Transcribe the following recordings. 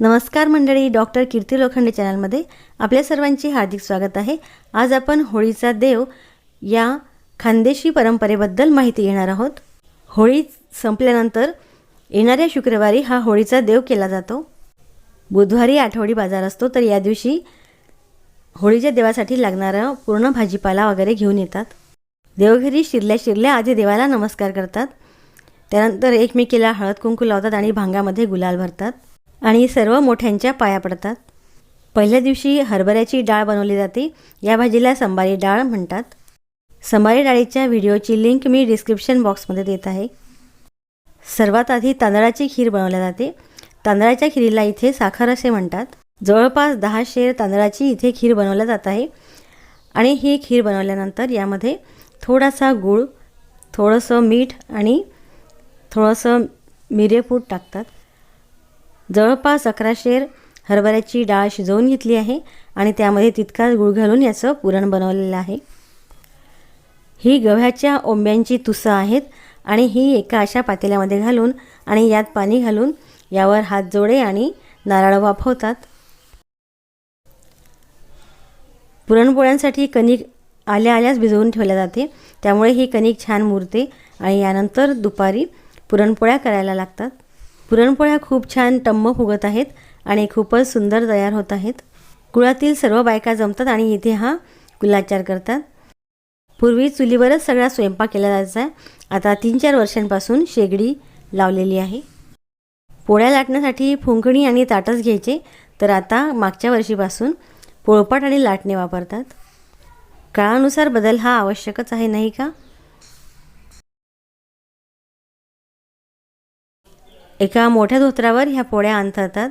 नमस्कार मंडळी डॉक्टर कीर्ती लोखंडे चॅनलमध्ये आपल्या सर्वांचे हार्दिक स्वागत आहे. आज आपण होळीचा देव या खानदेशी परंपरेबद्दल माहिती घेणार आहोत. होळी संपल्यानंतर येणाऱ्या शुक्रवारी हा होळीचा देव केला जातो. बुधवारी आठवडी बाजार असतो तर या दिवशी होळीच्या देवासाठी लागणारं पूर्ण भाजीपाला वगैरे घेऊन येतात. देवघरी शिरल्या शिरल्या आधी देवाला नमस्कार करतात. त्यानंतर एकमेकीला हळद कुंकू लावतात आणि भांगामध्ये गुलाल भरतात. आणि सर्व मोठ्यांच्या पाया पडतात. पहिल्या दिवशी हरभऱ्याची डाळ बनवली जाते. या भाजीला संबारी डाळ म्हणतात. संबारी डाळीच्या व्हिडिओची लिंक मी डिस्क्रिप्शन बॉक्समध्ये देत आहे. सर्वात आधी तांदळाची खीर बनवली जाते. तांदळाच्या खिरीला इथे साखर असे म्हणतात. जवळपास दहा शेर तांदळाची इथे खीर बनवल्या जात आहे. आणि ही खीर बनवल्यानंतर यामध्ये थोडासा गूळ थोडंसं मीठ आणि थोडंसं मिरेपूड टाकतात. जवळपास अकरा शेर हरभऱ्याची डाळ शिजवून घेतली आहे आणि त्यामध्ये तितकाच गुळ घालून याचं पुरण बनवलेलं आहे. ही गव्हाच्या ओंब्यांची तुसं आहेत आणि ही एका अशा पातेल्यामध्ये घालून आणि यात पाणी घालून यावर हात जोडे आणि नारळ वाफवतात. पुरणपोळ्यांसाठी कणिक आल्या आल्याच भिजवून ठेवल्या जाते. त्यामुळे ही कणिक छान मुरते आणि यानंतर दुपारी पुरणपोळ्या करायला लागतात. पुरणपोळ्या खूप छान टम्म फुगत आहेत आणि खूपच सुंदर तयार होत आहेत. कुळातील सर्व बायका जमतात आणि इथे हा कुलाचार करतात. पूर्वी चुलीवरच सगळा स्वयंपाक केला जायचा. आता तीन चार वर्षांपासून शेगडी लावलेली आहे. पोळ्या लाटण्यासाठी फुंकणी आणि ताटच घ्यायचे तर आता मागच्या वर्षीपासून पोळपाट आणि लाटणे वापरतात. काळानुसार बदल हा आवश्यकच आहे नाही का? एका मोठ्या धोत्रावर ह्या पोळ्या अंथरतात.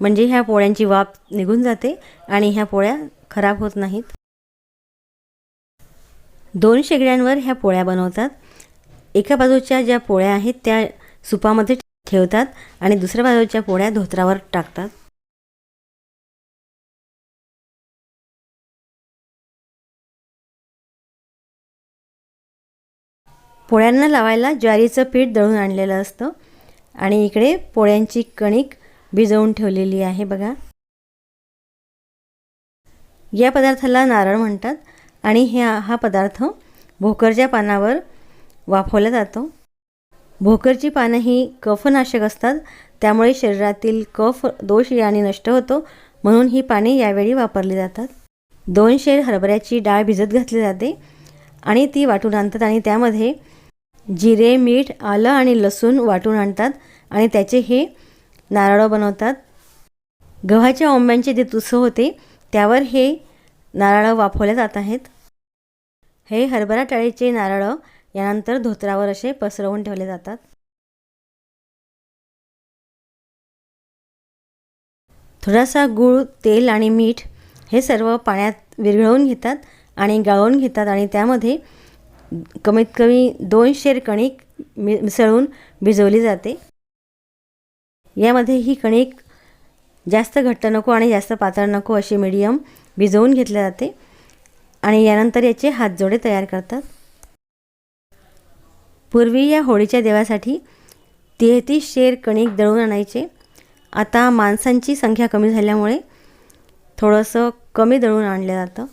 म्हणजे ह्या पोळ्यांची वाफ निघून जाते आणि ह्या पोळ्या खराब होत नाहीत. दोन शेगड्यांवर ह्या पोळ्या बनवतात. एका बाजूच्या ज्या पोळ्या आहेत त्या सुपामध्ये ठेवतात आणि दुसऱ्या बाजूच्या पोळ्या धोत्रावर टाकतात. पोळ्यांना लावायला ज्वारीचं पीठ दळून आणलेलं असतं. आणि इकडे पोळ्यांची कणिक भिजवून ठेवलेली आहे बघा. या पदार्थाला नारळ म्हणतात आणि ह्या हा पदार्थ भोकरच्या पानावर वाफवला जातो. भोकरची पानं ही कफनाशक असतात त्यामुळे शरीरातील कफ दोष याने नष्ट होतो म्हणून ही पाने यावेळी वापरली जातात. दोन शेर हरभऱ्याची डाळ भिजत घातली जाते आणि ती वाटून आणतात आणि त्यामध्ये जिरे मीठ आलं आणि लसूण वाटून आणतात आणि त्याचे हे नारळ बनवतात. गव्हाच्या ओंब्यांचे जे तुसं होते त्यावर हे नारळं वाफवले जात आहेत. हे हरभरा टाळीचे नारळं यानंतर धोत्रावर असे पसरवून ठेवले जातात. थोडासा गूळ तेल आणि मीठ हे सर्व पाण्यात विरघळवून घेतात आणि गाळून घेतात आणि त्यामध्ये कमीत कमी दोन शेर कणिक मि मिसळून भिजवली जाते. यामध्ये ही कणिक जास्त घट्ट नको आणि जास्त पातळ नको अशी मिडियम भिजवून घेतले जाते आणि यानंतर याचे हातजोडे तयार करतात. पूर्वी या होळीच्या देवासाठी तेहतीस शेर कणिक दळून आणायचे. आता माणसांची संख्या कमी झाल्यामुळे थोडंसं कमी दळून आणलं जातं.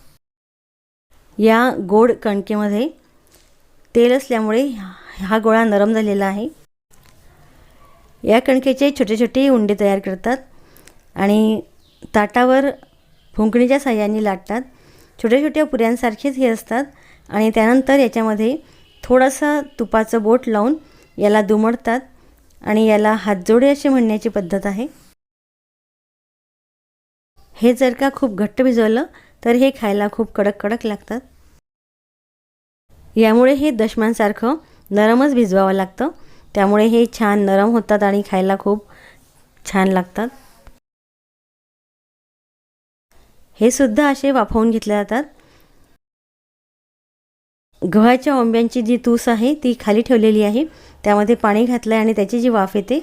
या गोड कणकेमध्ये तेल असल्यामुळे हा गोळा नरम झालेला आहे. या कणकेचे छोटे छोटे उंडे तयार करतात आणि ताटावर फुंकणीच्या साह्याने लाटतात. छोट्या छोट्या पुऱ्यांसारखेच हे असतात आणि त्यानंतर याच्यामध्ये थोडंसं तुपाचं बोट लावून याला दुमडतात आणि याला हातजोडे असे म्हणण्याची पद्धत आहे. हे जर का खूप घट्ट भिजवलं तर हे खायला खूप कडक कडक लागतात. यामुळे हे दशमांसारखं नरमच भिजवावं लागतं. त्यामुळे हे छान नरम होतात आणि खायला खूप छान लागतात. हे सुद्धा असे वाफवून घेतले जातात. गव्हाच्या ओंब्यांची जी तूस आहे ती खाली ठेवलेली आहे. त्यामध्ये पाणी घातलं आहे आणि त्याची जी वाफ येते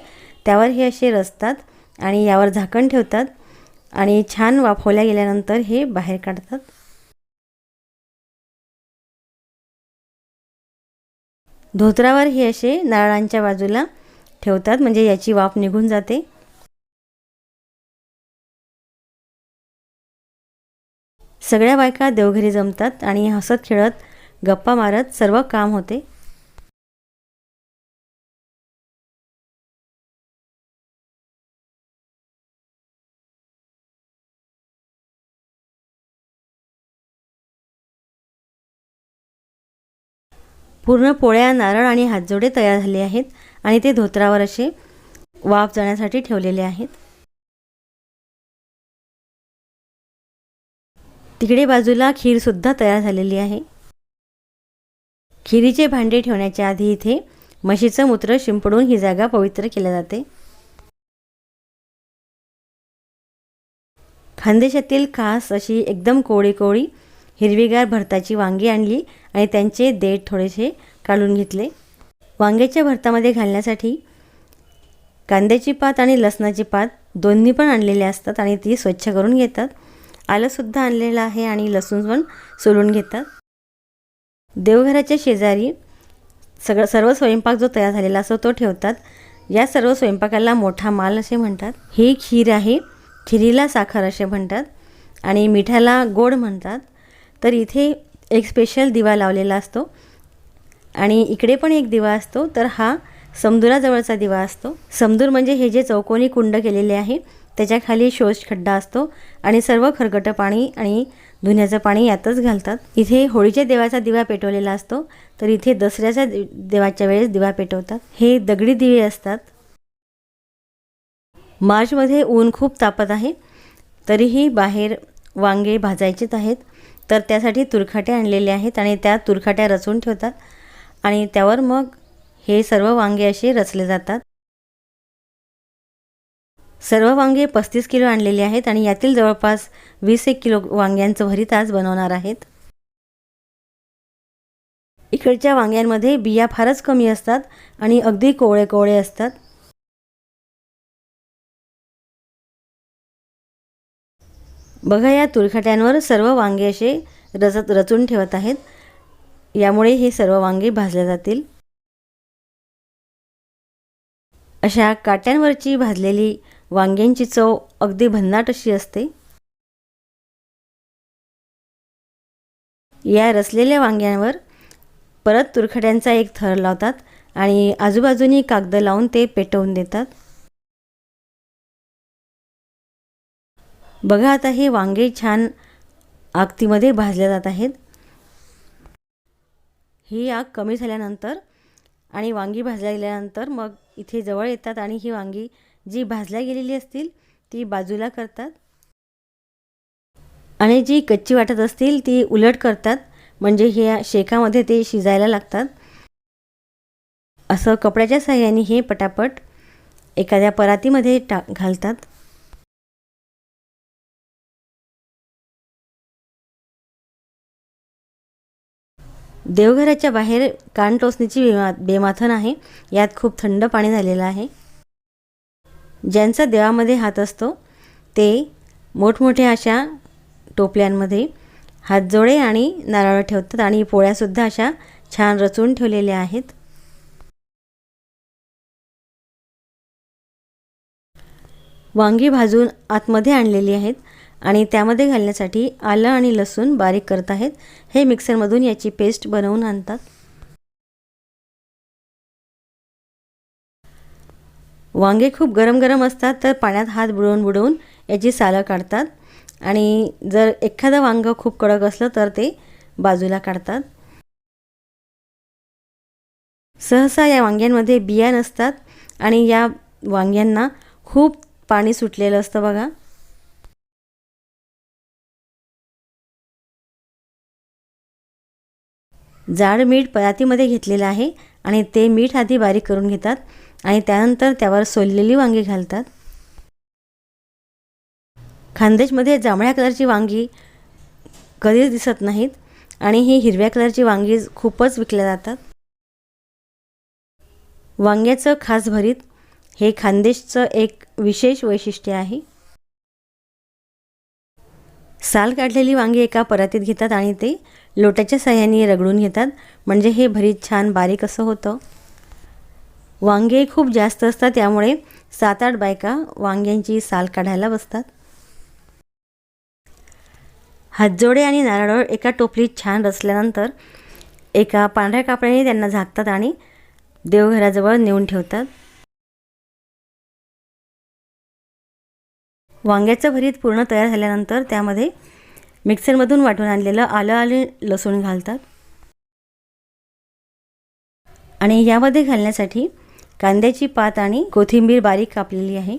त्यावर हे असे रचतात आणि यावर झाकण ठेवतात आणि छान वाफवल्या गेल्यानंतर हे बाहेर काढतात. धोत्रावर हे असे नारळांच्या बाजूला ठेवतात म्हणजे याची वाफ निघून जाते. सगळ्या बायका देवघरी जमतात आणि हसत खेळत गप्पा मारत सर्व काम होते. पूर्ण पोळ्या नारळ आणि हातजोडे तयार झाले आहेत आणि ते धोत्रावर असे वाफ जाण्यासाठी ठेवलेले आहेत. तिकडे बाजूला खीरसुद्धा तयार झालेली आहे. खिरीचे भांडे ठेवण्याच्या आधी इथे म्हशीचं मूत्र शिंपडून ही जागा पवित्र केल्या जाते. खानदेशातील खास अशी एकदम कोळी कोळी हिरवीगार भरताची वांगी आणली आणि त्यांचे देठ थोडेसे काढून घेतले. वांग्याच्या भरतामध्ये घालण्यासाठी कांद्याची पात आणि लसणाची पात दोन्ही पण आणलेले असतात आणि ती स्वच्छ करून घेतात. आलंसुद्धा आणलेलं आहे आणि लसूण पण सोलून घेतात. देवघराच्या शेजारी सगळं सर्व स्वयंपाक जो तयार झालेला असतो तो ठेवतात. या सर्व स्वयंपाकाला मोठा माल असे म्हणतात. ही खीर आहे खिरीला साखर असे म्हणतात आणि मिठाला गोड म्हणतात. तर इथे एक स्पेशल दिवा लावलेला असतो. आणि इकडे पण एक दिवा असतो तर हा समदुराजवळचा दिवा असतो. समदूर म्हणजे हे जे चौकोनी कुंड केलेले आहे त्याच्याखाली शोष खड्डा असतो आणि सर्व खरगटं पाणी आणि धुण्याचं पाणी यातच घालतात. इथे होळीच्या देवाचा दिवा पेटवलेला असतो तर इथे दसऱ्याच्या देवाच्या वेळेस दिवा पेटवतात. हे दगडी दिवे असतात. मार्चमध्ये ऊन खूप तापत आहे तरीही बाहेर वांगे भाजायचेच आहेत. तर त्यासाठी तुरखाटे आणलेले आहेत आणि त्या तुरखाट्या रचून ठेवतात. आणि त्यावर मग हे सर्व वांगे असे रचले जातात. सर्व वांगे पस्तीस किलो आणलेले आहेत आणि यातील जवळपास वीस एक किलो वांग्यांचं भरीत आज बनवणार आहेत. इकडच्या वांग्यांमध्ये बिया फारच कमी असतात आणि अगदी कोवळे कोवळे असतात. बघा या तुरखट्यांवर सर्व वांगे असे रचत रचून ठेवत आहेत. यामुळे हे सर्व वांगे भाजले जातील. अशा काट्यांवरची भाजलेली वांग्यांची चव अगदी भन्नाट अशी असते. या रचलेल्या वांग्यांवर परत तुरखड्यांचा एक थर लावतात आणि आजूबाजूनी कागद लावून ते पेटवून देतात. बघा आता हे वांगे छान आगतीमध्ये भाजल्या जात आहेत. ही आग कमी झाल्यानंतर आणि वांगी भाजल्या गेल्यानंतर मग इथे जवळ येतात आणि ही वांगी जी भाजल्या गेलेली असतील ती बाजूला करतात. आणि जी कच्ची वाटत असतील ती उलट करतात. म्हणजे ह्या शेकामध्ये ते शिजायला लागतात. असं कपड्याच्या साह्याने हे पटापट एखाद्या परातीमध्ये टा घालतात. देवघराच्या बाहेर कानटोचणीची बेमा बेमाथन आहे. यात खूप थंड पाणी झालेलं आहे. ज्यांचा देवामध्ये हात असतो ते मोठमोठ्या अशा टोपल्यांमध्ये हातजोडे आणि नारळ ठेवतात आणि पोळ्यासुद्धा अशा छान रचून ठेवलेल्या आहेत. वांगी भाजून आतमध्ये आणलेली आहेत. आणि त्यामध्ये घालण्यासाठी आलं आणि लसूण बारीक करत आहेत. हे मिक्सरमधून याची पेस्ट बनवून आणतात. वांगे खूप गरम गरम असतात तर पाण्यात हात बुडवून बुडवून याची सालं काढतात. आणि जर एखादं वांगं खूप कडक असलं तर ते बाजूला काढतात. सहसा या वांग्यांमध्ये बिया नसतात आणि या वांग्यांना खूप पाणी सुटलेलं असतं बघा. जाड मीठ परातीमध्ये घेतलेलं आहे आणि ते मीठ आधी बारीक करून घेतात आणि त्यानंतर त्यावर सोललेली वांगी घालतात. खानदेशमध्ये जांभळ्या कलरची वांगी कधीच दिसत नाहीत आणि ही हिरव्या कलरची वांगी खूपच विकल्या जातात. वांग्याचं खास भरीत हे खानदेशचं एक विशेष वैशिष्ट्य आहे. साल काढलेली वांगी एका परातीत घेतात आणि ते लोट्याच्या सहाय्याने रगडून घेतात. म्हणजे हे भरीत छान बारीक असं होतं. वांगे खूप जास्त असतात त्यामुळे सात आठ बायका वांग्यांची साल काढायला बसतात. हातजोडे आणि नारळ एका टोपलीत छान रचल्यानंतर एका पांढऱ्या कापडाने त्यांना झाकतात आणि देवघराजवळ नेऊन ठेवतात. वांग्याचं भरीत पूर्ण तयार झाल्यानंतर त्यामध्ये मिक्सरमधून वाटून आणलेलं आलं आणि लसूण घालतात. आणि यामध्ये घालण्यासाठी कांद्याची पात आणि कोथिंबीर बारीक कापलेली आहे.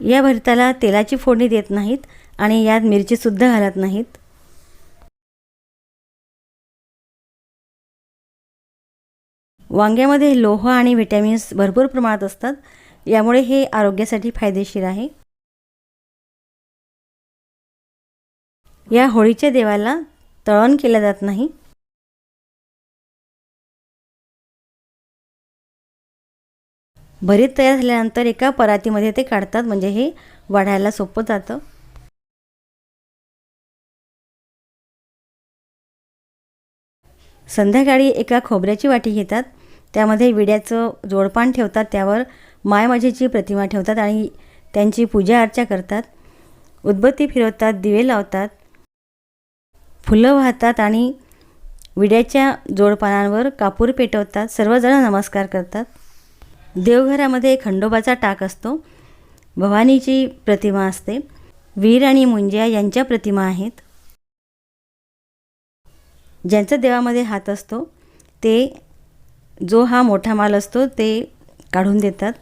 या भरताला तेलाची फोडणी देत नाहीत आणि यात मिरचीसुद्धा घालत नाहीत. वांग्यामध्ये लोह आणि व्हिटॅमिन्स भरपूर प्रमाणात असतात. यामुळे हे आरोग्यासाठी फायदेशीर आहे. या होळीच्या देवाला तळण केलं जात नाही. भरीत तयार झाल्यानंतर एका परातीमध्ये ते काढतात म्हणजे हे वाढायला सोपं जातं. संध्याकाळी एका खोबऱ्याची वाटी घेतात त्यामध्ये विड्याचं जोडपान ठेवतात त्यावर माय प्रतिमा ठेवतात आणि त्यांची पूजा अर्चा करतात. उदबत्ती फिरवतात दिवे लावतात फुलं वाहतात आणि विड्याच्या जोडपानांवर कापूर पेटवतात. सर्वजण नमस्कार करतात. देवघरामध्ये खंडोबाचा टाक असतो. भवानीची प्रतिमा असते. वीर आणि मुंज्या यांच्या प्रतिमा आहेत. ज्यांचा देवामध्ये हात असतो ते जो हा मोठा माल असतो ते काढून देतात.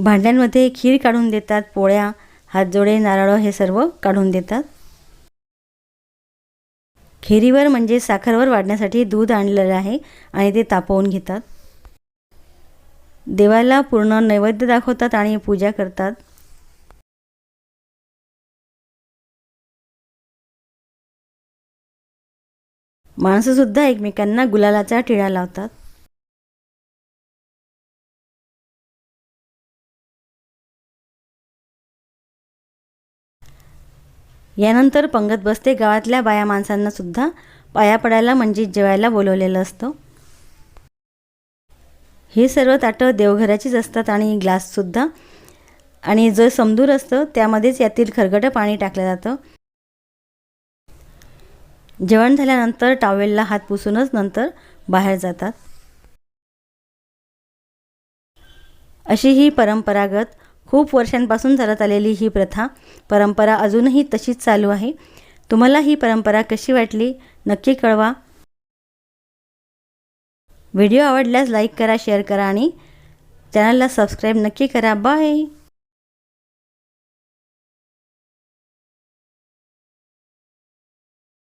भांड्यांमध्ये खीर काढून देतात पोळ्या हातजोडे नारळ हे सर्व काढून देतात. खिरीवर म्हणजे साखरवर वाढण्यासाठी दूध आणलेलं आहे आणि ते तापवून घेतात. देवाला पूर्ण नैवेद्य दाखवतात आणि पूजा करतात. माणसंसुद्धा एकमेकांना गुलालाचा टिळा लावतात. यानंतर पंगत बसते गावातल्या बाया माणसांनासुद्धा पाया पडायला म्हणजे जेवायला बोलवलेलं असतं. हे सर्व ताटं देवघराचीच असतात आणि ग्लाससुद्धा आणि जो समदूर असतं त्यामध्येच यातील खरगटं पाणी टाकलं जातं. जेवण झाल्यानंतर टॉवेलला हात पुसूनच नंतर बाहेर जातात. अशी ही परंपरागत खूप वर्षांपासून चालत आलेली ही प्रथा परंपरा अजूनही तशीच चालू आहे. तुम्हाला ही परंपरा कशी वाटली नक्की कळवा. व्हिडिओ आवडल्यास लाईक करा शेअर करा आणि चॅनलला सबस्क्राईब नक्की करा. बाय!